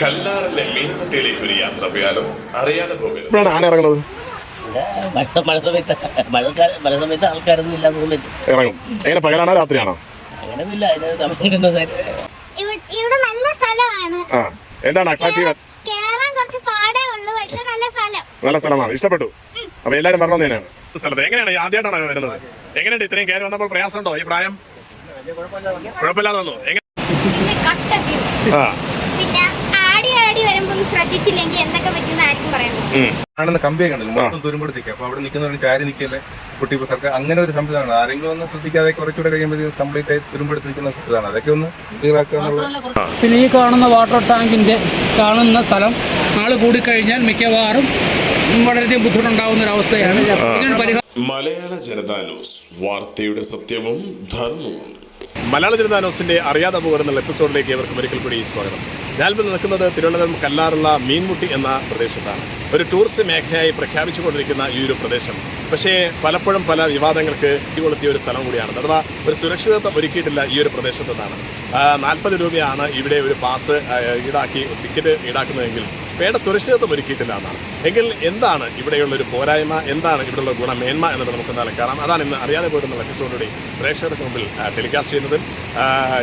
കല്ലാറിലെ മീൻപട്ടിയിലേക്ക് ഒരു യാത്ര പോയാലോ അറിയാതെ പോകരുത്. ഇപ്പോഴാണ് ആന ഇറങ്ങുന്നത്. മഴ മഴ സമയത്ത് മഴക്കാല മഴ സമയത്ത് ആൾക്കാരൊന്നും ഇറങ്ങും. എങ്ങനെ പകലാണോ രാത്രിയാണോ? അങ്ങനെയൊന്നുമില്ല അതിന് സമയം കിട്ടുന്നത് ഇവ- ഇവിടെ നല്ല സ്ഥലമാണ്. ആ എന്താണ് അട്രാക്റ്റീവ്? കേറാൻ കുറച്ച് പാടേ ഉള്ളൂ പക്ഷെ നല്ല സ്ഥലം. നല്ല സ്ഥലമാണ്. ഇഷ്ടപ്പെട്ടു? അപ്പൊ എല്ലാരും പറഞ്ഞു തന്നെയാണ്. സ്ഥലത്ത് എങ്ങനെയാണ് ആദ്യമായിട്ടാണ് വരുന്നത്? എങ്ങനെയുണ്ട് ഇത്രയും കയറി വന്നപ്പോൾ പ്രയാസമുണ്ടോ ഈ പ്രായം? കുഴപ്പമില്ലാതെ വന്നു. എങ്ങനെ പിന്നെ കട്ട. ആ പിന്നെ ആടി ആടി വരുമ്പോ ഒന്ന് ശ്രദ്ധിച്ചില്ലെങ്കിൽ എന്തൊക്കെ പറ്റുന്നതായിരിക്കും പറയുന്നത് പറയാൻ പറ്റും ഉം. കാണുന്ന കമ്പിയെ കണ്ടല്ലോ? മൊത്തം തുരുമ്പെടുത്തേക്ക് അപ്പൊ അവിടെ നിൽക്കുന്നവർ ചാരി നിൽക്കല്ലേ കുട്ടി സർക്കാർ അങ്ങനെ ഒരു സംവിധാനം. ആരെങ്കിലും ഒന്ന് ശ്രദ്ധിക്കാതെ കുറച്ചുകൂടെ കഴിയുമ്പോൾ കംപ്ലീറ്റ് ആയി തുരുമ്പെടുത്ത് നിൽക്കുന്ന ഇതാണ് അതൊക്കെ ഒന്ന് ക്ലിയറാക്കുക പിന്നെ ഈ കാണുന്ന വാട്ടർ ടാങ്കിന്റെ കാണുന്ന സ്ഥലം ആൾ കൂടിക്കഴിഞ്ഞാൽ മിക്കവാറും വളരെയധികം ബുദ്ധിമുട്ടുണ്ടാകുന്ന ഒരു അവസ്ഥയാണ്. മലയാള ജനതാ ന്യൂസ്. വാർത്തയുടെ സത്യവും ധർമ്മവും. മലയാള ജനതാ ന്യൂസിന്റെ അറിയാതെ പോകുന്ന എപ്പിസോഡിലേക്ക് ഇവർക്ക് ഒരിക്കൽ കൂടി സ്വാഗതം. ഞാനിപ്പോൾ നിൽക്കുന്നത് തിരുവനന്തപുരം കല്ലാറുള്ള മീൻമുട്ടി എന്ന പ്രദേശത്താണ്. ഒരു ടൂറിസ്റ്റ് മേഖലയായി പ്രഖ്യാപിച്ചുകൊണ്ടിരിക്കുന്ന ഈ ഒരു പ്രദേശം. പക്ഷേ പലപ്പോഴും പല വിവാദങ്ങൾക്ക് കൊളുത്തിയ ഒരു സ്ഥലം കൂടിയാണ് അഥവാ ഒരു സുരക്ഷിതത്വം ഒരുക്കിയിട്ടില്ല ഈ ഒരു പ്രദേശത്തെന്നാണ്. നാൽപ്പത് രൂപയാണ് ഇവിടെ ഒരു പാസ് ഈടാക്കി ടിക്കറ്റ് ഈടാക്കുന്നതെങ്കിൽ വേണ്ട സുരക്ഷിതത്വം ഒരുക്കിയിട്ടില്ല എന്നാണ്. എങ്കിൽ എന്താണ് ഇവിടെയുള്ള ഒരു പോരായ്മ? എന്താണ് ഇവിടെയുള്ള ഗുണമേന്മ എന്നത് നമുക്ക് എന്തായാലും കാണാം. അതാണ് ഇന്ന് അറിയാതെ പോരുന്ന എപ്പിസോഡിലൂടെ പ്രേക്ഷകർക്ക് മുമ്പിൽ ടെലികാസ്റ്റ് ചെയ്യുന്നത്.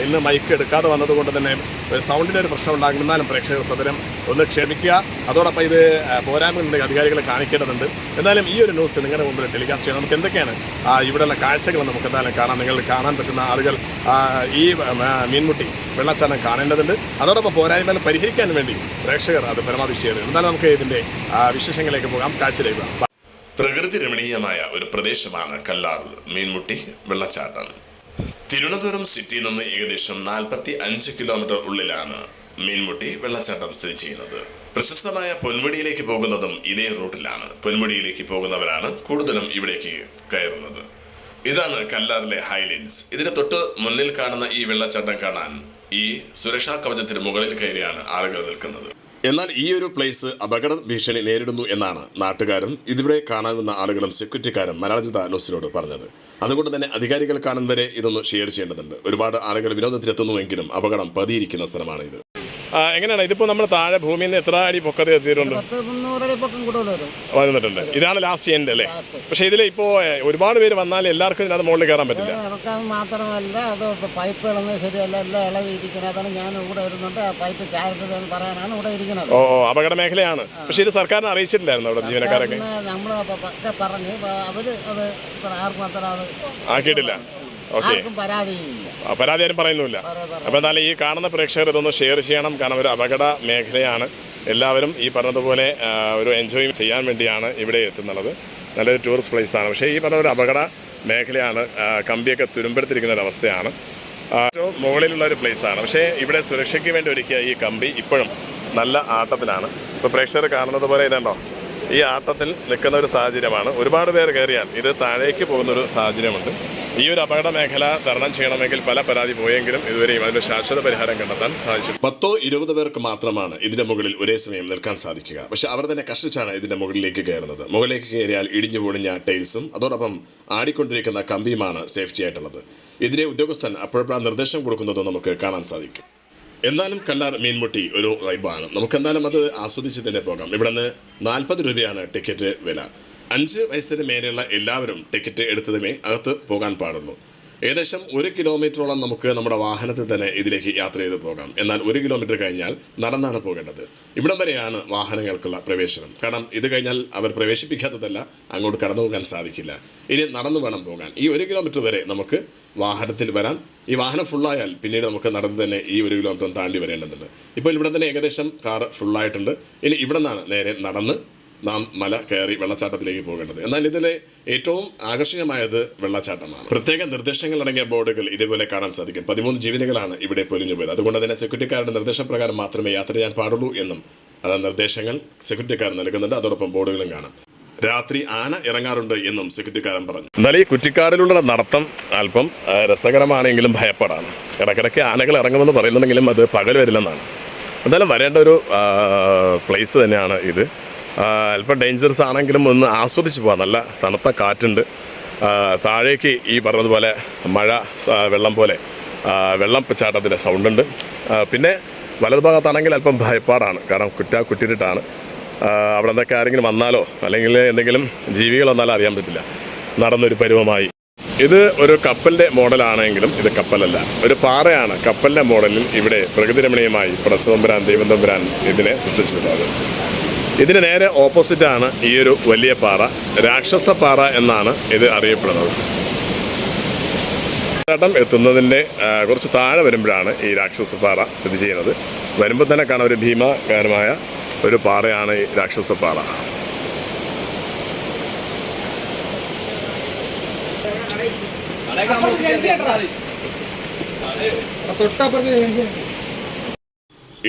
ഇന്ന് മൈക്ക് എടുക്കാതെ വന്നതുകൊണ്ട് തന്നെ സൗണ്ടിന് ഒരു പ്രശ്നം ഉണ്ടാകും എന്നാലും പ്രേക്ഷകർ സദനം ഒന്ന് ക്ഷമിക്കുക. അതോടൊപ്പം ഇത് പോരായ്മകളുണ്ടെങ്കിൽ അധികാരികളെ കാണിക്കേണ്ടതുണ്ട്. എന്നാലും ഈ ഒരു ന്യൂസ് നിങ്ങളുടെ മുമ്പിൽ ടെലികാസ്റ്റ് ചെയ്യാം. നമുക്ക് എന്തൊക്കെയാണ് ഇവിടെയുള്ള കാഴ്ചകൾ നമുക്ക് എന്തായാലും കാണാം. നിങ്ങൾ കാണാൻ പറ്റുന്ന ആളുകൾ ഈ മീൻമുട്ടി വെള്ളച്ചാട്ടം കാണേണ്ടതുണ്ട്. അതോടൊപ്പം പോരായ്മകൾ പരിഹരിക്കാൻ വേണ്ടി പ്രേക്ഷകർ അത് പരമാവധി ചെയ്യുന്നത് എന്നാലും നമുക്ക് ഇതിന്റെ വിശേഷങ്ങളിലേക്ക് പോകാം. കാഴ്ചയിലേക്ക് പ്രകൃതി രമണീയമായ ഒരു പ്രദേശമാണ് കല്ലാർ മീൻമുട്ടി വെള്ളച്ചാട്ടം. തിരുവനന്തപുരം സിറ്റിയിൽ നിന്ന് ഏകദേശം നാൽപ്പത്തി അഞ്ച് കിലോമീറ്റർ ഉള്ളിലാണ് മീൻമുട്ടി വെള്ളച്ചാട്ടം സ്ഥിതി ചെയ്യുന്നത്. പ്രശസ്തമായ പൊന്മുടിയിലേക്ക് പോകുന്നതും ഇതേ റൂട്ടിലാണ്. പൊന്മുടിയിലേക്ക് പോകുന്നവരാണ് കൂടുതലും ഇവിടേക്ക് കയറുന്നത്. ഇതാണ് കല്ലാറിലെ ഹൈലൈറ്റ്സ്. ഇതിന് തൊട്ട് മുന്നിൽ കാണുന്ന ഈ വെള്ളച്ചാട്ടം കാണാൻ ഈ സുരക്ഷാ കവചത്തിന് മുകളിൽ കയറിയാണ് ആളുകൾ നിൽക്കുന്നത്. എന്നാൽ ഈ ഒരു പ്ലേസ് അപകട ഭീഷണി നേരിടുന്നു എന്നാണ് നാട്ടുകാരും ഇതിവിടെ കാണാവുന്ന ആളുകളും സെക്യൂരിറ്റിക്കാരും മലയാളജിത ന്യൂസിനോട് പറഞ്ഞത്. അതുകൊണ്ട് തന്നെ അധികാരികൾ കാണുന്നവരെ ഇതൊന്ന് ഷെയർ ചെയ്യേണ്ടതുണ്ട്. ഒരുപാട് ആളുകൾ വിനോദത്തിലെത്തുന്നുവെങ്കിലും അപകടം പതിയിരിക്കുന്ന സ്ഥലമാണ് ഇത് എങ്ങനെയാണ്? ഇതിപ്പോൾ നമ്മൾ താഴെ ഭൂമിയിൽ നിന്ന് എത്ര അടി പൊക്കത്ത് എത്തിയിട്ടുണ്ട്? പൊക്കം വന്നിട്ടുണ്ട്. ഇതാണ് ലാസ്റ്റ് എൻഡ് അല്ലേ? പക്ഷേ ഇതിൽ ഇപ്പോ ഒരുപാട് പേര് വന്നാൽ എല്ലാവർക്കും ഇതിനകത്ത് മുകളിൽ കയറാൻ പറ്റില്ല. ഇറക്കാൻ മാത്രമല്ല അത് പൈപ്പ് ഇളന്ന് ശരിയല്ല എല്ലാം ഇളവിയിരിക്കുന്നത് അതാണ് ഞാൻ ഇവിടെ വരുന്നുണ്ട്. ആ പൈപ്പ് ചാരരുത് എന്ന് പറയാനാണ് ഇവിടെ ഇരിക്കുന്നത്. ഓ ഓ അപകട മേഖലയാണ്. പക്ഷേ ഇത് സർക്കാരിനെ അറിയിച്ചിട്ടില്ലായിരുന്നു അവിടെ ജീവനക്കാരൊക്കെ? നമ്മൾ ഒക്കെ പറഞ്ഞ് അവർ അത് ആർക്കും അത്ര അത് ആക്കിയിട്ടില്ല. ഓക്കെ. ആർക്കും പരാതിയില്ല. പരാതി ആരും പറയുന്നുമില്ല. അപ്പോൾ എന്നാലും ഈ കാണുന്ന പ്രേക്ഷകർ ഇതൊന്ന് ഷെയർ ചെയ്യണം. കാരണം ഒരു അപകട മേഖലയാണ്. എല്ലാവരും ഈ പറഞ്ഞതുപോലെ ഒരു എൻജോയ് ചെയ്യാൻ വേണ്ടിയാണ് ഇവിടെ എത്തുന്നത് നല്ലൊരു ടൂറിസ്റ്റ് പ്ലേസാണ് പക്ഷേ ഈ പറഞ്ഞ ഒരു അപകട മേഖലയാണ് കമ്പിയൊക്കെ തുരുമ്പെടുത്തിരിക്കുന്ന ഒരു അവസ്ഥയാണ്. ഏറ്റവും മുകളിലുള്ള ഒരു പ്ലേസാണ് പക്ഷേ ഇവിടെ സുരക്ഷയ്ക്ക് വേണ്ടി ഒരുക്കിയ ഈ കമ്പി ഇപ്പോഴും നല്ല ആട്ടത്തിലാണ്. ഇപ്പോൾ പ്രേക്ഷകർ കാണുന്നത് പോലെ ഇതുണ്ടോ? ഈ ആട്ടത്തിൽ നിൽക്കുന്ന ഒരു സാഹചര്യമാണ്. ഒരുപാട് പേർ കയറിയാൽ ഇത് താഴേക്ക് പോകുന്നൊരു സാഹചര്യമുണ്ട്. ഈ ഒരു അപകട മേഖല തരണം ചെയ്യണമെങ്കിൽ പല പരാതി പോയെങ്കിലും ഇതുവരെയും അതിന്റെ ശാശ്വത പരിഹാരം കണ്ടെത്താൻ സാധിച്ചു പത്തോ ഇരുപത് പേർക്ക് മാത്രമാണ് ഇതിന്റെ മുകളിൽ ഒരേ സമയം നിൽക്കാൻ സാധിക്കുക. പക്ഷെ അവർ തന്നെ കഷ്ടിച്ചാണ് ഇതിന്റെ മുകളിലേക്ക് കയറുന്നത്. മുകളിലേക്ക് കയറിയാൽ ഇടിഞ്ഞു പൊളിഞ്ഞ ടൈൽസും അതോടൊപ്പം ആടിക്കൊണ്ടിരിക്കുന്ന കമ്പിയുമാണ് സേഫ്റ്റി ആയിട്ടുള്ളത്. ഇതിനെ ഉദ്യോഗസ്ഥൻ അപ്പോഴപ്പോഴാണ് നിർദ്ദേശം കൊടുക്കുന്നത് നമുക്ക് കാണാൻ സാധിക്കും. എന്നാലും കല്ലാർ മീൻമുട്ടി ഒരു വൈബാണ് നമുക്ക് എന്തായാലും അത് ആസ്വദിച്ച് തന്നെ പോകാം. ഇവിടെ നിന്ന് നാൽപ്പത് രൂപയാണ് ടിക്കറ്റ് വില. അഞ്ച് വയസ്സിന് മേലെയുള്ള എല്ലാവരും ടിക്കറ്റ് എടുത്തതുമേ അകത്ത് പോകാൻ പാടുള്ളൂ. ഏകദേശം ഒരു കിലോമീറ്ററോളം നമുക്ക് നമ്മുടെ വാഹനത്തിൽ തന്നെ ഇതിലേക്ക് യാത്ര ചെയ്ത് പോകാം. എന്നാൽ ഒരു കിലോമീറ്റർ കഴിഞ്ഞാൽ നടന്നാണ് പോകേണ്ടത്. ഇവിടം വരെയാണ് വാഹനങ്ങൾക്കുള്ള പ്രവേശനം. കാരണം ഇത് കഴിഞ്ഞാൽ അവർ പ്രവേശിപ്പിക്കാത്തതല്ല അങ്ങോട്ട് കടന്നു പോകാൻ സാധിക്കില്ല. ഇനി നടന്നു വേണം പോകാൻ. ഈ ഒരു കിലോമീറ്റർ വരെ നമുക്ക് വാഹനത്തിൽ വരാം. ഈ വാഹനം ഫുള്ളായാൽ പിന്നീട് നമുക്ക് നടന്ന് തന്നെ ഈ ഒരു കിലോമീറ്റർ താണ്ടി വരേണ്ടതുണ്ട്. ഇപ്പോൾ ഇവിടെ തന്നെ ഏകദേശം കാർ ഫുള്ളായിട്ടുണ്ട് ഇനി ഇവിടെ നിന്നാണ് നേരെ നടന്ന് നാം മല കയറി വെള്ളച്ചാട്ടത്തിലേക്ക് പോകേണ്ടത്. എന്നാൽ ഇതിലെ ഏറ്റവും ആകർഷകമായത് വെള്ളച്ചാട്ടമാണ്. പ്രത്യേക നിർദ്ദേശങ്ങൾ അടങ്ങിയ ബോർഡുകൾ ഇതേപോലെ കാണാൻ സാധിക്കും. പതിമൂന്ന് ജീവനുകളാണ് ഇവിടെ പൊലിഞ്ഞു പോയത്. അതുകൊണ്ട് തന്നെ സെക്യൂരിറ്റിക്കാരുടെ നിർദ്ദേശപ്രകാരം മാത്രമേ യാത്ര ചെയ്യാൻ പാടുള്ളൂ എന്നും അത് നിർദ്ദേശങ്ങൾ സെക്യൂരിറ്റിക്കാർ നൽകുന്നുണ്ട്. അതോടൊപ്പം ബോർഡുകളും കാണാം. രാത്രി ആന ഇറങ്ങാറുണ്ട് എന്നും സെക്യൂരിറ്റിക്കാരൻ പറഞ്ഞു. എന്നാൽ ഈ കുറ്റിക്കാടിലുള്ള നടത്തം അല്പം രസകരമാണെങ്കിലും ഭയപ്പെടാണ്. ഇടയ്ക്കിടയ്ക്ക് ആനകൾ ഇറങ്ങുമെന്ന് പറയുന്നുണ്ടെങ്കിലും അത് പകൽ വരില്ലെന്നാണ്. എന്തായാലും വരേണ്ട ഒരു പ്ലേസ് തന്നെയാണ് ഇത്. അല്പം ഡേഞ്ചറസ് ആണെങ്കിലും ഒന്ന് ആസ്വദിച്ച് പോകാം നല്ല തണുത്ത കാറ്റുണ്ട്. താഴേക്ക് ഈ പറഞ്ഞതുപോലെ മഴ വെള്ളം പോലെ വെള്ളം ചാട്ടത്തിന്റെ സൗണ്ടുണ്ട് പിന്നെ വലതുഭാഗത്താണെങ്കിൽ അല്പം ഭയപ്പാടാണ്. കാരണം കുറ്റ കുറ്റിരിട്ടാണ്. അവിടെ എന്തൊക്കെ ആരെങ്കിലും വന്നാലോ അല്ലെങ്കിൽ എന്തെങ്കിലും ജീവികൾ വന്നാലോ അറിയാൻ പറ്റില്ല. നടന്നൊരു പരുവമായി. ഇത് ഒരു കപ്പലിന്റെ മോഡലാണെങ്കിലും ഇത് കപ്പലല്ല. ഒരു പാറയാണ് കപ്പലിന്റെ മോഡലിൽ ഇവിടെ പ്രകൃതിരമണീയമായി പടച്ചതമ്പുരാൻ ദൈവം തമ്പുരാൻ ഇതിനെ സൃഷ്ടിച്ചിട്ടുള്ളത്. ഇതിന് നേരെ ഓപ്പോസിറ്റാണ് ഈ ഒരു വലിയ പാറ രാക്ഷസപ്പാറ എന്നാണ് ഇത് അറിയപ്പെടുന്നത് ഘട്ടം എത്തുന്നതിന്റെ കുറച്ച് താഴെ വരുമ്പോഴാണ് ഈ രാക്ഷസപ്പാറ സ്ഥിതി ചെയ്യുന്നത് വരുമ്പോൾ തന്നെ കാണാൻ ഒരു ഭീമാകാരമായ ഒരു പാറയാണ് ഈ രാക്ഷസപ്പാറ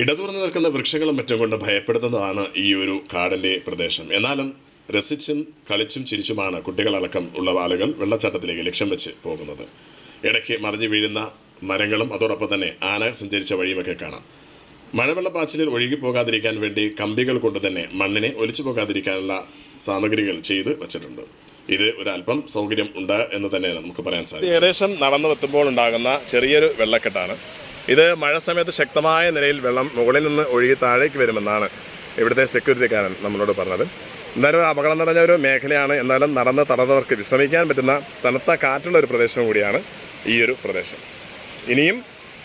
ഇടതുറന്നു നിൽക്കുന്ന വൃക്ഷങ്ങളും മറ്റും കൊണ്ട് ഭയപ്പെടുത്തുന്നതാണ് ഈ ഒരു കാടിന്റെ പ്രദേശം. എന്നാലും രസിച്ചും കളിച്ചും ചിരിച്ചുമാണ് കുട്ടികളടക്കം ഉള്ള ആളുകൾ വെള്ളച്ചാട്ടത്തിലേക്ക് ലക്ഷ്യം വെച്ച് പോകുന്നത്. ഇടയ്ക്ക് മറിഞ്ഞു വീഴുന്ന മരങ്ങളും അതോടൊപ്പം തന്നെ ആന സഞ്ചരിച്ച വഴിയുമൊക്കെ കാണാം. മഴവെള്ളപ്പാച്ചിലിൽ ഒഴുകി പോകാതിരിക്കാൻ വേണ്ടി കമ്പികൾ കൊണ്ട് തന്നെ മണ്ണിനെ ഒലിച്ചു പോകാതിരിക്കാനുള്ള സാമഗ്രികൾ ചെയ്ത് വെച്ചിട്ടുണ്ട്. ഇത് ഒരല്പം സൗകര്യം ഉണ്ട് എന്ന് തന്നെ നമുക്ക് പറയാൻ സാധിക്കും. ഏകദേശം നടന്നു എത്തുമ്പോൾ ഉണ്ടാകുന്ന ചെറിയൊരു വെള്ളക്കെട്ടാണ്. ഇത് മഴ സമയത്ത് ശക്തമായ നിലയിൽ വെള്ളം മുകളിൽ നിന്ന് ഒഴുകി താഴേക്ക് വരുമെന്നാണ് ഇവിടുത്തെ സെക്യൂരിറ്റിക്കാരൻ നമ്മളോട് പറഞ്ഞത്. എന്തായാലും അപകടം നിറഞ്ഞ ഒരു മേഖലയാണ്. എന്നാലും നടന്ന് തടന്നവർക്ക് വിശ്രമിക്കാൻ പറ്റുന്ന തണുത്ത കാറ്റുള്ള ഒരു പ്രദേശം കൂടിയാണ് ഈ ഒരു പ്രദേശം. ഇനിയും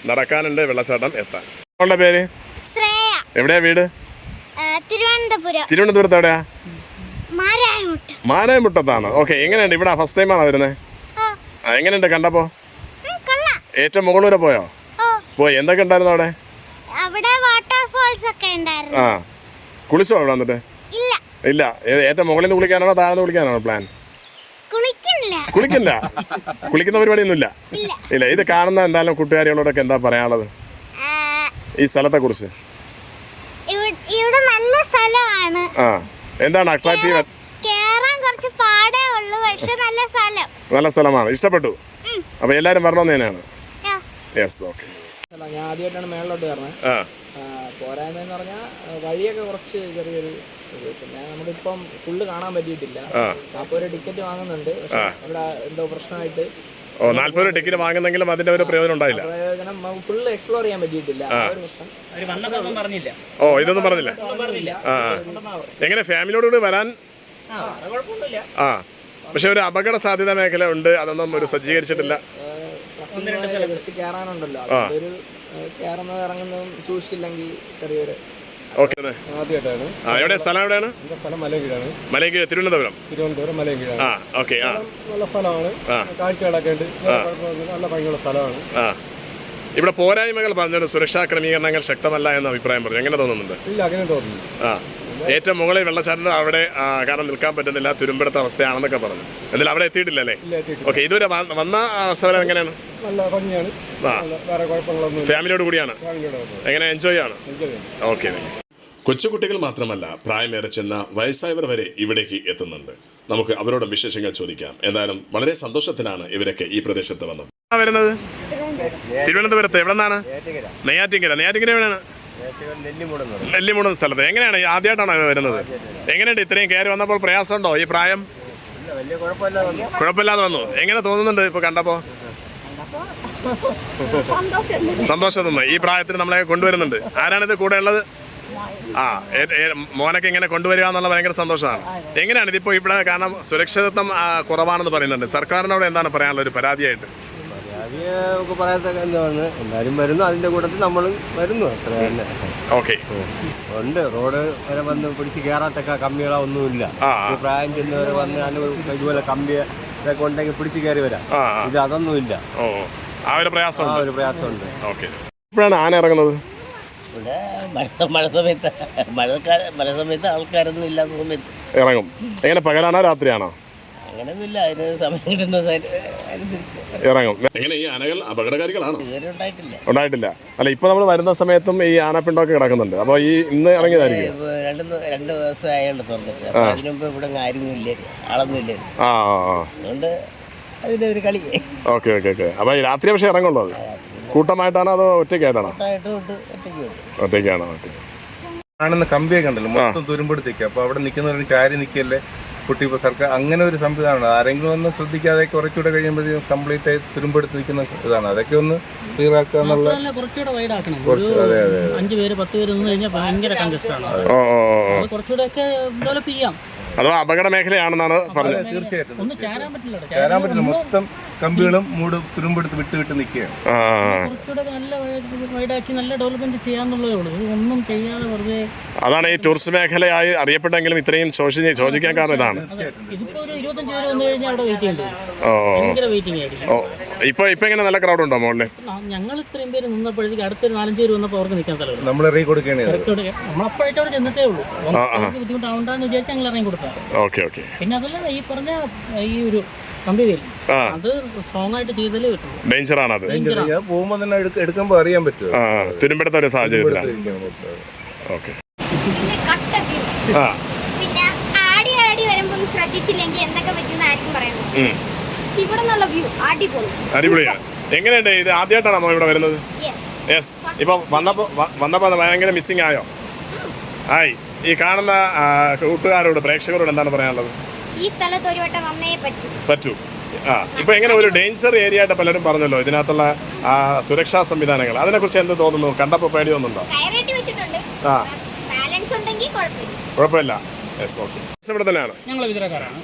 നടക്കാനുണ്ട് വെള്ളച്ചാട്ടം എത്താൻ. അവളുടെ പേര്? എവിടെയാ വീട്? തിരുവനന്തപുരം. തിരുവനന്തപുരത്ത് എവിടെയാ? മാരായമുട്ട്. മാനായമുട്ടത്താണ് ഓക്കെ എങ്ങനെയുണ്ട്? ഇവിടെ ഫസ്റ്റ് ടൈമാണ് വരുന്നത്? എങ്ങനെയുണ്ട് കണ്ടപ്പോ? ഏറ്റവും മുകളിൽ വരെ പോയോ? പോയി. എന്തൊക്കെ ഉണ്ടായിരുന്നു അവിടെ? അവിടെ വാട്ടർഫോൾസ് ഒക്കെ ഉണ്ടായിരുന്നു. ആ. കുളിച്ചോ അവിടെ വന്നിട്ട്? ഇല്ല. ഇല്ല. ഏറ്റവും മുകളിൽ നിന്ന് കുളിക്കാനാണോ താഴെ കുളിക്കാനാണോ പ്ലാൻ കുളിക്കില്ല. കുളിക്കുന്ന പരിപാടിയൊന്നുമില്ല. ഇല്ല. ഇല്ല ഇത് കാണുന്ന എന്തായാലും കൂട്ടുകാരികളോടൊക്കെ എന്താ പറയാനുള്ളത്? ഈ സ്ഥലത്തെ കുറിച്ച് ഇവി- ഇവിടെ നല്ല സ്ഥലമാണ്. ആ. എന്താണ് അട്രാക്റ്റീവ് കേറാൻ കുറച്ച് പാടേ ഉള്ളൂ പക്ഷെ നല്ല സ്ഥലം. നല്ല സ്ഥലമാണ്. ഇഷ്ടപ്പെട്ടു? അപ്പൊ എല്ലാരും വരണമെന്ന് തന്നെയാണ്. യെസ് ഓക്കെ അല്ല ഞാൻ ആദ്യമായിട്ടാണ് മേളിലോട്ട് കയറുന്നത്. ആ. പോരായ്മ എന്ന് പറഞ്ഞാൽ വഴിയൊക്കെ കുറച്ച് ചെറിയൊരു ഇത്. പിന്നെ നമ്മളിപ്പം ഫുള്ള് കാണാൻ പറ്റിയിട്ടില്ല. ആ. അപ്പോൾ ഒരു ടിക്കറ്റ് വാങ്ങുന്നുണ്ട്. പക്ഷെ അവിടെ എന്തോ പ്രശ്നമായിട്ട്. ഓ നാൽപ്പത് രൂപ ടിക്കറ്റ് വാങ്ങുന്നെങ്കിലും അതിന്റെ ഒരു പ്രയോജനം ഉണ്ടായില്ല. പ്രയോജനം ഫുള്ള് എക്സ്പ്ലോർ ചെയ്യാൻ പറ്റിയിട്ടില്ല. ആ. ഒരു പ്രശ്നം. ഓ ഇതൊന്നും പറഞ്ഞില്ല. ആ ആ. എങ്ങനെ ഫാമിലിയോട് കൂടി വരാൻ? ആ പക്ഷെ ഒരു അപകട സാധ്യത മേഖല ഉണ്ട്. അതൊന്നും ഒരു സജ്ജീകരിച്ചിട്ടില്ല. ജസ്റ്റ് കയറാനുണ്ടല്ലോ അതുകൊണ്ട് ഒരു കയറുന്നത് ഇറങ്ങുന്നതും സൂക്ഷിച്ചില്ലെങ്കിൽ ചെറിയൊരു ഓക്കെ ആദ്യമായിട്ടാണ്. ആ എവിടെ? സ്ഥലം എവിടെയാണ്? തിരുവനന്തപുരം. ആ ഓക്കെ ആ. നല്ല സ്ഥലമാണ്. ആ. കാഴ്ചകളൊക്കെ ഉണ്ട്. നല്ല ഭംഗിയുള്ള സ്ഥലമാണ്. ആ. ഇവിടെ പോരായ്മകൾ പറഞ്ഞത് സുരക്ഷാ ക്രമീകരണങ്ങൾ ശക്തമല്ല എന്ന അഭിപ്രായം പറഞ്ഞു. എങ്ങനെ തോന്നുന്നുണ്ട്? ഇല്ല അങ്ങനെ തോന്നുന്നു ആ. ഏറ്റവും മുകളിൽ വെള്ളച്ചാട്ടം അവിടെ കാരണം നിൽക്കാൻ പറ്റുന്നില്ല തുരുമ്പെടുത്ത അവസ്ഥയാണെന്നൊക്കെ പറഞ്ഞു. എന്നാലും അവിടെ എത്തിയിട്ടില്ലല്ലേ ഓക്കെ ഇതുവരെ വന്ന അവസ്ഥ വരെ എങ്ങനെയാണ്? ഫാമിലിയോട് കൂടിയാണ്? എങ്ങനെ എൻജോയ് ആണ്? ഓക്കെ കൊച്ചുകുട്ടികൾ മാത്രമല്ല പ്രായമേറെ ചെന്ന വയസ്സായവർ വരെ ഇവിടേക്ക് എത്തുന്നുണ്ട്. നമുക്ക് അവരോട് വിശേഷങ്ങൾ ചോദിക്കാം. എന്തായാലും വളരെ സന്തോഷത്തിലാണ് ഇവരൊക്കെ ഈ പ്രദേശത്ത് വന്നത്. വരുന്നത്? തിരുവനന്തപുരത്ത്. എവിടെ നിന്നാണ് നെയ്യാറ്റിങ്കര. നെയ്യാറ്റിങ്കര എവിടെയാണ്? നെല്ലിമുടുന്ന സ്ഥലത്ത്. എങ്ങനെയാണ് ആദ്യമായിട്ടാണ് വരുന്നത്? എങ്ങനെയുണ്ട് ഇത്രയും കയറി വന്നപ്പോൾ പ്രയാസമുണ്ടോ ഈ പ്രായം? കുഴപ്പമില്ലാതെ വന്നു. എങ്ങനെ തോന്നുന്നുണ്ട് ഇപ്പൊ കണ്ടപ്പോ? സന്തോഷം തോന്നുന്നു. ഈ പ്രായത്തിൽ നമ്മളെ കൊണ്ടുവരുന്നുണ്ട്. ആരാണിത് കൂടെ ഉള്ളത്? ആ മോനൊക്കെ ഇങ്ങനെ കൊണ്ടുവരിക എന്നുള്ള ഭയങ്കര സന്തോഷമാണ്. എങ്ങനെയാണ് ഇതിപ്പോൾ ഇവിടെ കാരണം സുരക്ഷിതത്വം കുറവാണെന്ന് പറയുന്നുണ്ട്. സർക്കാരിനോട് എന്താണ് പറയാനുള്ള ഒരു പരാതിയായിട്ട്? അത് നമുക്ക് പറയാത്തൊക്കെ എന്താണ്? എല്ലാവരും വരുന്നു അതിന്റെ കൂട്ടത്തിൽ നമ്മളും വരുന്നു. അത്ര തന്നെ. ഓക്കെ. ഉണ്ട്. റോഡ് വരെ വന്ന് പിടിച്ച് കയറാത്തൊക്കെ കമ്പികളോ ഒന്നുമില്ല ആ, ഈ പ്രായം ചെന്നവരെ വന്ന് ഞാൻ ഇതുപോലെ കമ്പി ഇതൊക്കെ ഉണ്ടെങ്കിൽ പിടിച്ച് കയറി വരാം. ആ ആ. ഇത് അതൊന്നുമില്ല ആ ഒരു ആ പ്രയാസമുണ്ട് ഒരു പ്രയാസമുണ്ട്. ഓക്കെ. ഇപ്പോഴാണ് ആന ഇറങ്ങുന്നത്? ഇവിടെ മഴ മഴ സമയത്ത് മഴക്കാല മഴ സമയത്ത് ആൾക്കാരൊന്നും ഇല്ലാത്ത സമയത്ത് ഇറങ്ങും. എങ്ങനെ പകലാണോ രാത്രിയാണോ? അങ്ങനെയൊന്നുമില്ല അതിന് സമയം കിട്ടുന്നത് അനുസരിച്ച്. ഇറങ്ങും. എങ്ങനെ ഈ ആനകൾ അപകടകാരികളാണോ? ഇതുവരെ ഉണ്ടായിട്ടില്ല. ഉണ്ടായിട്ടില്ല. അല്ല ഇപ്പൊ നമ്മൾ വരുന്ന സമയത്തും ഈ ആനപ്പിണ്ടൊക്കെ കിടക്കുന്നുണ്ട്. അപ്പോൾ ഈ ഇന്ന് ഇറങ്ങിയതായിരിക്കും. ഇപ്പൊ രണ്ട് ദിവസം ആയുള്ളൂ തുറന്നിട്ട്. അപ്പൊ ആരും ഇല്ല ആളൊന്നും ഇല്ലായിരുന്നു ആ ആ ആ. അതുകൊണ്ട് അതിന്റെ ഒരു കളി. Okay okay okay. അപ്പോൾ ഈ രാത്രി പക്ഷേ ഇറങ്ങുള്ളൂ അത്? കൂട്ടമായിട്ടാണോ അതോ ഒറ്റയ്ക്കായിട്ടാണോ? ആയിട്ടും ഉണ്ട് ഒറ്റയ്ക്കും ഉണ്ട് ഒറ്റയ്ക്കാണോ? ഓക്കെ കാണുന്ന കമ്പിയൊക്കെ ഉണ്ടല്ലോ മൊത്തം തുരുമ്പെടുത്തേക്ക് അപ്പൊ അവിടെ നിൽക്കുന്നവരുടെ ചാരി നിൽക്കല്ലേ പൊട്ടിയപ്പോൾ സർക്കാർ അങ്ങനെ ഒരു സംവിധാനമാണ് ആരെങ്കിലും ഒന്ന് ശ്രദ്ധിക്കാതെ കുറച്ചുകൂടെ കഴിയുമ്പോഴത്തേക്കും കംപ്ലീറ്റ് ആയി തുരുമ്പെടുത്ത് നിൽക്കുന്ന ഇതാണ്. അതൊക്കെ ഒന്ന് ക്ലിയർ ആക്കുക എന്നുള്ള കുറച്ചുകൂടെ വൈഡ് ആക്കണം. അതെ അതെ അഞ്ച് പേര് പത്ത് പേര് നിന്ന് കഴിഞ്ഞാൽ ഭയങ്കര കൺജസ്റ്റാണ് കുറച്ചുകൂടെ ഒക്കെ ഡെവലപ്പ് ചെയ്യാം. അഥവാ അപകട മേഖലയാണെന്നാണ് പറഞ്ഞത്. തീർച്ചയായിട്ടും. ഒന്ന് ചാരാൻ പറ്റില്ല കയറാൻ പറ്റില്ല. മൊത്തം കമ്പികളും മൂട് തുരുമ്പെടുത്ത് വിട്ട് വിട്ട് നിൽക്കുകയാണ്. കുറച്ചുകൂടെ നല്ല വൈഡാക്കി നല്ല ഡെവലപ്മെന്റ് ചെയ്യാന്നുള്ളതേ ഉള്ളൂ. ഇത് ഒന്നും ചെയ്യാതെ വെറുതെ അതാണ് ഈ ടൂറിസ്റ്റ് മേഖലയായി അറിയപ്പെട്ടെങ്കിലും ഇത്രയും ചോദിക്കാൻ ശോചിക്കാൻ കാരണം ഇതാണ്. ഇതിപ്പോ ഒരു ഇരുപത്തഞ്ച് പേര് വന്നു കഴിഞ്ഞാൽ അവിടെ വെയിറ്റ് ചെയ്യേണ്ടി ഓ ഭയങ്കര വെയിറ്റിംഗ് ആയിരിക്കും. ഓ ഇപ്പൊ ഇപ്പൊ എങ്ങനെ നല്ല ക്രൗഡ് ഉണ്ടോ മോളിൽ? ഞങ്ങൾ ഇത്രയും പേര് നിന്നപ്പോഴത്തേക്ക് അടുത്തൊരു നാലഞ്ച് പേര് വന്നപ്പോൾ അവർക്ക് നിൽക്കാൻ സ്ഥലമില്ല. നമ്മൾ ഇറങ്ങി കൊടുക്കുകയാണ്. കറക്റ്റോടെ നമ്മളപ്പോഴേക്കും അവിടെ ചെന്നിട്ടേ ഉള്ളൂ. അവർക്ക് ബുദ്ധിമുട്ടാവണ്ടെന്ന് വിചാരിച്ച് ഞങ്ങൾ ഇറങ്ങി കൊടുക്കാം ഓക്കെ ഓക്കെ. പിന്നെ അതല്ല ഈ പറഞ്ഞ ഈ ഒരു കമ്പി വേലി ആ. അത് സ്ട്രോങ് ആയിട്ട് ചെയ്തല്ലേ പറ്റുള്ളൂ ഡേഞ്ചർ ആണത് ഞാൻ പോകുമ്പോൾ തന്നെ എടുക്ക- എടുക്കുമ്പോൾ അറിയാൻ പറ്റുമോ? തുരുമ്പെടുത്ത ഒരു സാഹചര്യത്തിലാണ്. ഓക്കെ. ആ. വരുമ്പം എന്തൊക്കെ പറ്റുന്ന ആയിരിക്കും പറയുന്നത്. ഇവിടെ നിന്നുള്ള വ്യൂ അടിപൊളി. അടിപൊളിയാണ് എങ്ങനെയുണ്ട് ഇത്? ആദ്യമായിട്ടാണോ ഇവിടെ വരുന്നത്? യെസ് ഇപ്പൊ വന്നപ്പോ വ- വന്നപ്പോ ഭയങ്കര മിസ്സിംഗ് ആയോ? ആയി. ഈ കാണുന്ന കൂട്ടുകാരോട് പ്രേക്ഷകരോട് എന്താണ് പറയാനുള്ളത്? ഈ സ്ഥലത്ത് ഒരു വട്ടം വന്നേ പറ്റൂ. പറ്റൂ. ആ. ഇപ്പൊ എങ്ങനെ ഒരു ഡേഞ്ചർ ഏരിയ ആയിട്ട് പലരും പറഞ്ഞല്ലോ ഇതിനകത്തുള്ള ആ, സുരക്ഷാ സംവിധാനങ്ങൾ. അതിനെക്കുറിച്ച് എന്ത് തോന്നുന്നു? കണ്ടപ്പോൾ പേടി ഒന്നുണ്ടോ ആ. കുഴപ്പമില്ല. യെസ് ഓക്കെ ഇവിടെ തന്നെയാണ്.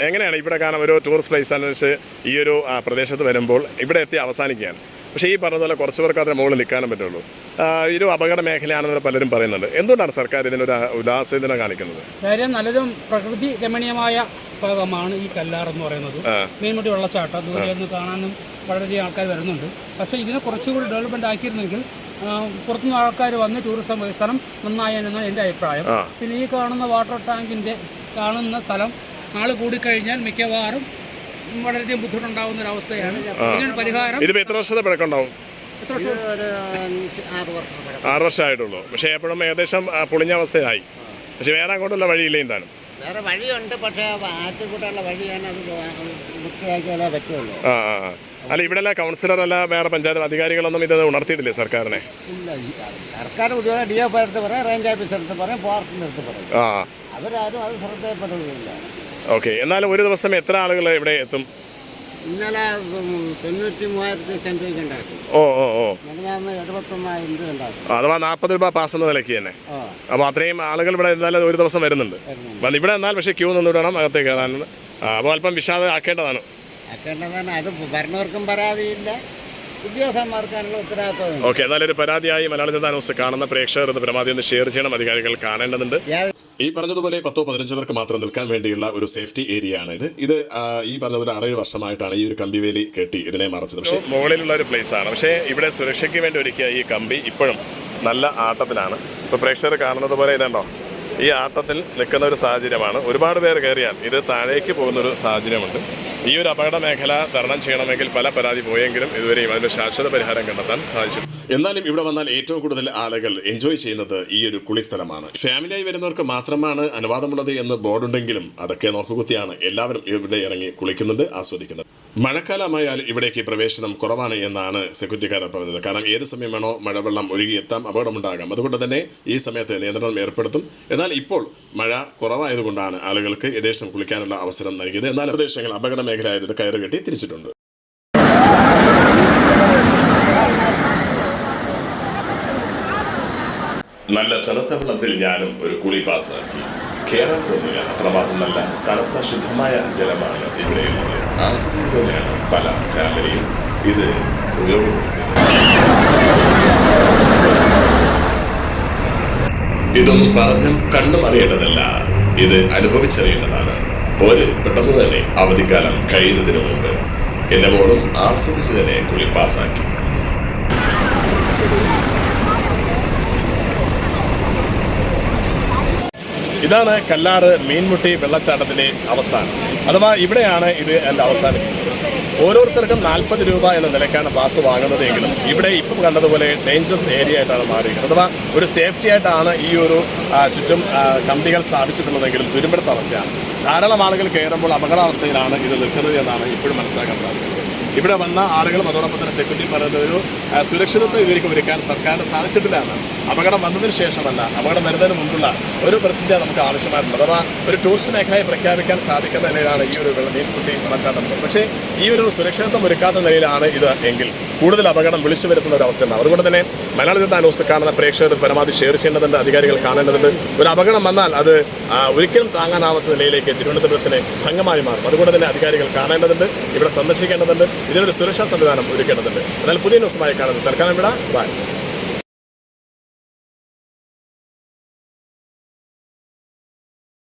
എങ്ങനെയാണ് ഇവിടെ കാണാൻ ഒരു ടൂറിസ്റ്റ് പ്ലേസ് അനുസരിച്ച് ഈ ഒരു പ്രദേശത്ത് വരുമ്പോൾ ഇവിടെ എത്തി അവസാനിക്കുകയാണ്? പക്ഷേ ഈ പറഞ്ഞതുപോലെ കുറച്ച് പേർക്ക് അതിന് മുകളിൽ നിൽക്കാനും പറ്റുള്ളൂ. ഒരു അപകട മേഖലയാണെന്ന് പലരും പറയുന്നുണ്ട്. എന്തുകൊണ്ടാണ് സർക്കാർ ഇതിനൊരു ഉദാസീന കാണിക്കുന്നത്? കാര്യം നല്ലതും പ്രകൃതി രമണീയമായ ഭാഗമാണ് ഈ കല്ലാർ എന്ന് പറയുന്നത്. മീൻമുട്ടി വെള്ളച്ചാട്ടം ദൂരെ നിന്ന് കാണാനും വളരെയധികം ആൾക്കാർ വരുന്നുണ്ട്. പക്ഷേ ഇതിനെ കുറച്ചുകൂടി ഡെവലപ്മെന്റ് ആക്കിയിരുന്നെങ്കിൽ പുറത്തുനിന്ന് ആൾക്കാർ വന്ന് ടൂറിസം വികസനം നന്നായെന്നാണ് എന്റെ അഭിപ്രായം. പിന്നെ ഈ കാണുന്ന വാട്ടർ ടാങ്കിന്റെ കാണുന്ന സ്ഥലം ആൾ കൂടിക്കഴിഞ്ഞാൽ മിക്കവാറും വളരെയധികം ബുദ്ധിമുട്ടുണ്ടാകുന്ന ഒരു അവസ്ഥയാണ്. ഇതിന് പരിഹാരം ഇതിപ്പോൾ എത്ര വർഷത്തെ പഴക്കമുണ്ടാവും? എത്ര വർഷം? ആറ് വർഷം പഴക്കം. ആറ് വർഷമായിട്ടുള്ളൂ പക്ഷേ എപ്പോഴും ഏകദേശം പൊളിഞ്ഞ അവസ്ഥയായി പക്ഷെ വേറെ അങ്ങോട്ടുള്ള വഴിയില്ല താനും. വേറെ വഴിയുണ്ട് പക്ഷേ ആറ്റുകൂട്ടുള്ള വഴിയാണ് അത് വൃത്തിയാക്കിയാലേ പറ്റുള്ളൂ. ആ ആ. അല്ല ഇവിടെ അല്ല കൗൺസിലർ അല്ല വേറെ പഞ്ചായത്ത് അധികാരികളൊന്നും ഇത് ഉണർത്തിയിട്ടില്ലേ സർക്കാരിനെ? സർക്കാർ ഉദ്യോഗ ഡി എഫ് അടുത്ത് പറയാം റേഞ്ച് ഓഫീസർ അടുത്ത് പറയാം ഫോറസ്റ്റിന്റെ അടുത്ത് പറയാം. ആ. അവരാരും അത് ശ്രദ്ധയപ്പെടുകയില്ല. ഓക്കെ എന്നാലും ഒരു ദിവസം എത്ര ആളുകൾ ഇവിടെ എത്തും? ഇന്നലെ തൊണ്ണൂറ്റി മൂവായിരത്തി സെൻട്രിക്ക് ഉണ്ടാക്കി. ഓ ഓ ഓ. ഞാൻ എഴുപത്തൊന്നായിരം രൂപ ഉണ്ടാക്കി. അഥവാ നാൽപ്പത് രൂപ പാസ് എന്ന നിലയ്ക്ക് തന്നെ. അപ്പോൾ അത്രയും ആളുകൾ ഇവിടെ എന്നാലും ഒരു ദിവസം വരുന്നുണ്ട്. വന്ന് ഇവിടെ എന്നാൽ പക്ഷേ ക്യൂ നിന്ന് വേണം അകത്തേക്ക് കയറാൻ അപ്പോൾ അല്പം വിഷാദം ആക്കേണ്ടതാണ്. ആക്കേണ്ടതാണ്. അത് ഭരണവർക്കും പരാതിയില്ല. ഉദ്യോഗസ്ഥന്മാർക്കാനുള്ള ഉത്തരവാദിത്വം. ഓക്കെ എന്നാലും ഒരു പരാതിയായി മലയാള ജനതാ ന്യൂസ് കാണുന്ന പ്രേക്ഷകർ ഇത് പരമാവധി ഒന്ന് ഷെയർ ചെയ്യണം. അധികാരികൾ കാണേണ്ടതുണ്ട്. ഈ പറഞ്ഞതുപോലെ പത്തോ പതിനഞ്ചോ പേർക്ക് മാത്രം നിൽക്കാൻ വേണ്ടിയുള്ള ഒരു സേഫ്റ്റി ഏരിയ ആണ് ഇത് ഇത് ഈ പറഞ്ഞതുപോലെ ആറേഴ് വർഷമായിട്ടാണ് ഈ ഒരു കമ്പി കമ്പിവേലി കെട്ടി ഇതിനെ മറച്ചത്. പക്ഷേ മുകളിലുള്ള ഒരു പ്ലേസ് ആണ്. പക്ഷേ ഇവിടെ സുരക്ഷയ്ക്ക് വേണ്ടി ഒരുക്കിയ ഈ കമ്പി ഇപ്പോഴും നല്ല ആട്ടത്തിലാണ്. ഇപ്പോൾ പ്രേക്ഷകർ കാണുന്നത് പോലെ ഇതുണ്ടോ? ഈ ആട്ടത്തിൽ നിൽക്കുന്ന ഒരു സാഹചര്യമാണ്. ഒരുപാട് പേർ കയറിയാൽ ഇത് താഴേക്ക് പോകുന്ന ഒരു സാഹചര്യമുണ്ട്. ഈ ഒരു അപകട മേഖല തരണം ചെയ്യണമെങ്കിൽ പല പരാതി പോയെങ്കിലും ഇതുവരെയും അതിന്റെ ശാശ്വത പരിഹാരം കണ്ടെത്താൻ സാധിച്ചു എന്നാലും ഇവിടെ വന്നാൽ ഏറ്റവും കൂടുതൽ ആളുകൾ എൻജോയ് ചെയ്യുന്നത് ഈ ഒരു കുളിസ്ഥലമാണ്. ഫാമിലിയായി വരുന്നവർക്ക് മാത്രമാണ് അനുവാദമുള്ളത് എന്ന് ബോർഡുണ്ടെങ്കിലും അതൊക്കെ നോക്കുകുത്തിയാണ് എല്ലാവരും ഇവിടെ ഇറങ്ങി കുളിക്കുന്നുണ്ട് ആസ്വദിക്കുന്നത് മഴക്കാലമായാൽ ഇവിടേക്ക് പ്രവേശനം കുറവാണ് എന്നാണ് സെക്യൂരിറ്റിക്കാരൻ പറഞ്ഞത്. കാരണം ഏത് സമയം വേണോ മഴവെള്ളം ഒഴുകിയെത്താം അപകടമുണ്ടാകാം. അതുകൊണ്ട് തന്നെ ഈ സമയത്ത് നിയന്ത്രണം ഏർപ്പെടുത്തും. എന്നാൽ ഇപ്പോൾ മഴ കുറവായതുകൊണ്ടാണ് ആളുകൾക്ക് യഥേഷ്ടം കുളിക്കാനുള്ള അവസരം നൽകിയത്. എന്നാൽ പ്രദേശങ്ങൾ അപകട മേഖലയായതിന് കയറുകെട്ടി തിരിച്ചിട്ടുണ്ട്. നല്ല തണുത്ത വെള്ളത്തിൽ ഞാനും ഒരു കുളി പാസ്സാക്കി. കേരളം തോന്നില്ല അത്രമാത്രം നല്ല തണുത്ത ശുദ്ധമായ ജലമാണ് ഇവിടെയുള്ളത് ആസ്വദിച്ചു തന്നെയാണ് പല ഫാമിലിയും ഇത് ഉപയോഗപ്പെടുത്തിയത്. ഇതൊന്നും പറഞ്ഞും കണ്ടും അറിയേണ്ടതല്ല. ഇത് അനുഭവിച്ചറിയേണ്ടതാണ്. പോര് പെട്ടെന്ന് തന്നെ അവധിക്കാലം കഴിയുന്നതിന് മുമ്പ്. എന്റെ മോളും ആസ്വദിച്ച് തന്നെ കുളി പാസ്സാക്കി. ഇതാണ് കല്ലാറ് മീൻമുട്ടി വെള്ളച്ചാട്ടത്തിന്റെ അവസാനം. അഥവാ ഇവിടെയാണ് ഇത് എന്റെ അവസാനം. ഓരോരുത്തർക്കും നാൽപ്പത് രൂപ എന്ന നിലയ്ക്കാണ് പാസ് വാങ്ങുന്നതെങ്കിലും ഇവിടെ ഇപ്പം കണ്ടതുപോലെ ഡേഞ്ചറസ് ഏരിയ ആയിട്ടാണ് മാറിയിരിക്കുന്നത്. അഥവാ ഒരു സേഫ്റ്റി ആയിട്ടാണ് ഈ ഒരു ചുറ്റും കമ്പികൾ സ്ഥാപിച്ചിട്ടുള്ളതെങ്കിലും തുരുമ്പെടുത്ത അവസ്ഥയാണ്. ധാരാളം ആളുകൾ കയറുമ്പോൾ അപകടാവസ്ഥയിലാണ് ഇത് നിൽക്കുന്നത് എന്നാണ് ഇപ്പോഴും മനസ്സിലാക്കാൻ സാധിക്കുന്നത്. ഇവിടെ വന്ന ആളുകളും അതോടൊപ്പം തന്നെ സെക്യൂരിറ്റി പറയുന്നത് ഒരു സുരക്ഷിതത്വം ഇവർക്ക് ഒരുക്കാൻ സർക്കാരിന് സാധിച്ചിട്ടില്ല എന്ന് അപകടം വന്നതിന് ശേഷമല്ല അപകടം വരുന്നതിന് മുമ്പുള്ള ഒരു പ്രതിസന്ധിയാണ് നമുക്ക് ആവശ്യമായിട്ടുള്ളത്. അഥവാ ഒരു ടൂറിസ്റ്റ് മേഖലയെ പ്രഖ്യാപിക്കാൻ സാധിക്കുന്ന നിലയിലാണ് ഈ ഒരു മീൻകുട്ടി വെള്ളച്ചാട്ടം പക്ഷേ ഈ ഒരു സുരക്ഷിതത്വം ഒരുക്കാത്ത നിലയിലാണ് ഇത് എങ്കിൽ കൂടുതൽ അപകടം വിളിച്ചു വരുത്തുന്ന ഒരു അവസ്ഥയാണ് അതുകൊണ്ട് തന്നെ മലയാള ജനതാ ന്യൂസ് കാണുന്ന പ്രേക്ഷകർ പരമാവധി ഷെയർ ചെയ്യേണ്ടതുണ്ട് അധികാരികൾ കാണേണ്ടതുണ്ട്. ഒരു അപകടം വന്നാൽ അത് ഒരിക്കലും താങ്ങാനാവാത്ത നിലയിലേക്ക് തിരുവനന്തപുരത്തിന് ഭംഗമായി മാറും. അതുകൊണ്ട് തന്നെ അധികാരികൾ കാണേണ്ടതുണ്ട് ഇവിടെ സന്ദർശിക്കേണ്ടതുണ്ട് ഇതിനൊരു സുരക്ഷാ സംവിധാനം ഒരുക്കേണ്ടതുണ്ട്. എന്നാൽ പുതിയ ന്യൂസുമായി കാണുന്നത് തൽക്കാലം വിടാം ബൈ